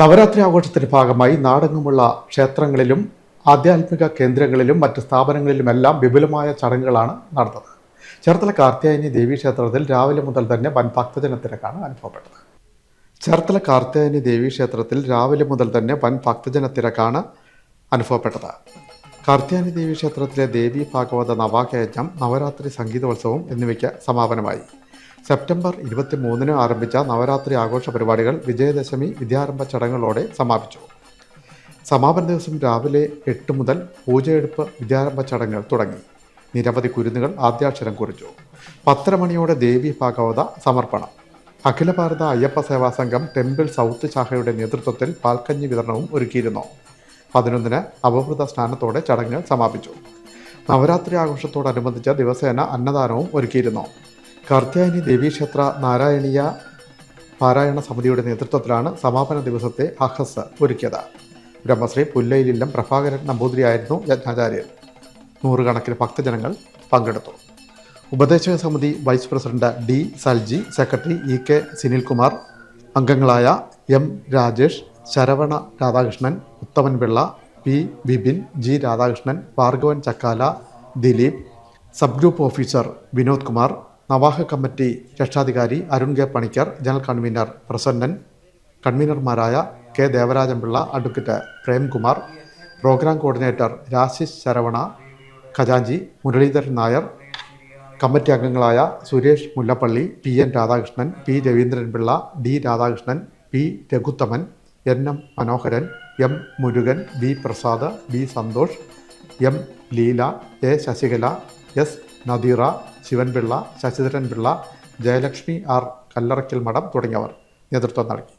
നവരാത്രി ആഘോഷത്തിന്റെ ഭാഗമായി നാടെങ്ങുമുള്ള ക്ഷേത്രങ്ങളിലും ആധ്യാത്മിക കേന്ദ്രങ്ങളിലും മറ്റ് സ്ഥാപനങ്ങളിലുമെല്ലാം വിപുലമായ ചടങ്ങുകളാണ് നടന്നത്. ചേർത്തല കാർത്യായനി ദേവീ ക്ഷേത്രത്തിൽ രാവിലെ മുതൽ തന്നെ വൻ ഭക്തജന തിരക്കാണ് അനുഭവപ്പെട്ടത്. ചേർത്തല കാർത്യായനി ദേവീ ക്ഷേത്രത്തിൽ രാവിലെ മുതൽ തന്നെ വൻ ഭക്തജന തിരക്കാണ് അനുഭവപ്പെട്ടത്. കാർത്യായനി ദേവി ക്ഷേത്രത്തിലെ ദേവി ഭാഗവത നവാകയജ്ഞം നവരാത്രി സംഗീതോത്സവം എന്നിവയ്ക്ക് സമാപനമായി. സെപ്റ്റംബർ ഇരുപത്തി മൂന്നിന് ആരംഭിച്ച നവരാത്രി ആഘോഷ പരിപാടികൾ വിജയദശമി വിദ്യാരംഭ ചടങ്ങുകളോടെ സമാപിച്ചു. സമാപന ദിവസം രാവിലെ എട്ട് മുതൽ പൂജയെടുപ്പ് വിദ്യാരംഭ ചടങ്ങുകൾ തുടങ്ങി. നിരവധി കുരുന്നുകൾ ആദ്യാക്ഷരം കുറിച്ചു. പത്തര മണിയോടെ ദേവി ഭാഗവത സമർപ്പണം. അഖില ഭാരത അയ്യപ്പ സേവാ സംഘം ടെമ്പിൾ സൗത്ത് ശാഖയുടെ നേതൃത്വത്തിൽ പാൽക്കഞ്ഞി വിതരണവും ഒരുക്കിയിരുന്നു. പതിനൊന്നിന് അവഭൃത സ്നാനത്തോടെ ചടങ്ങ് സമാപിച്ചു. നവരാത്രി ആഘോഷത്തോടനുബന്ധിച്ച് ദിവസേന അന്നദാനവും ഒരുക്കിയിരുന്നു. കാർത്യായനി ദേവീക്ഷേത്ര നാരായണീയ പാരായണ സമിതിയുടെ നേതൃത്വത്തിലാണ് സമാപന ദിവസത്തെ അഹസ് ഒരുക്കിയത്. ബ്രഹ്മശ്രീ പുല്ലയിലില്ലം പ്രഭാകരൻ നമ്പൂതിരിയായിരുന്നു യജ്ഞാചാര്യൻ. നൂറുകണക്കിന് ഭക്തജനങ്ങൾ പങ്കെടുത്തു. ഉപദേശക സമിതി vice president D Salji secretary E K Sunilkumar അംഗങ്ങളായ M Rajesh Saravana Radhakrishnan Uthaman Pillai P Vipin G Radhakrishnan Bhargavan Chakkala Dileep sub group officer Vinod Kumar നവാഹ committee രക്ഷാധികാരി Arun K Panicker general convener Prasannan കൺവീനർമാരായ K Devarajanpillai advocate Premkumar programme coordinator Rashish Saravana ഖജാഞ്ചി Muraleedharan Nair committee അംഗങ്ങളായ Suresh Mullappally P N Radhakrishnan P Raveendranpillai D Radhakrishnan P Raghuthaman N M Manoharan M Murugan B Prasad B Santhosh M Leela A Sasikala S Nadeera Sivanpillai Sasidharan Pillai Jayalakshmi R Kallarakkal Madom തുടങ്ങിയവർ നേതൃത്വം നൽകി.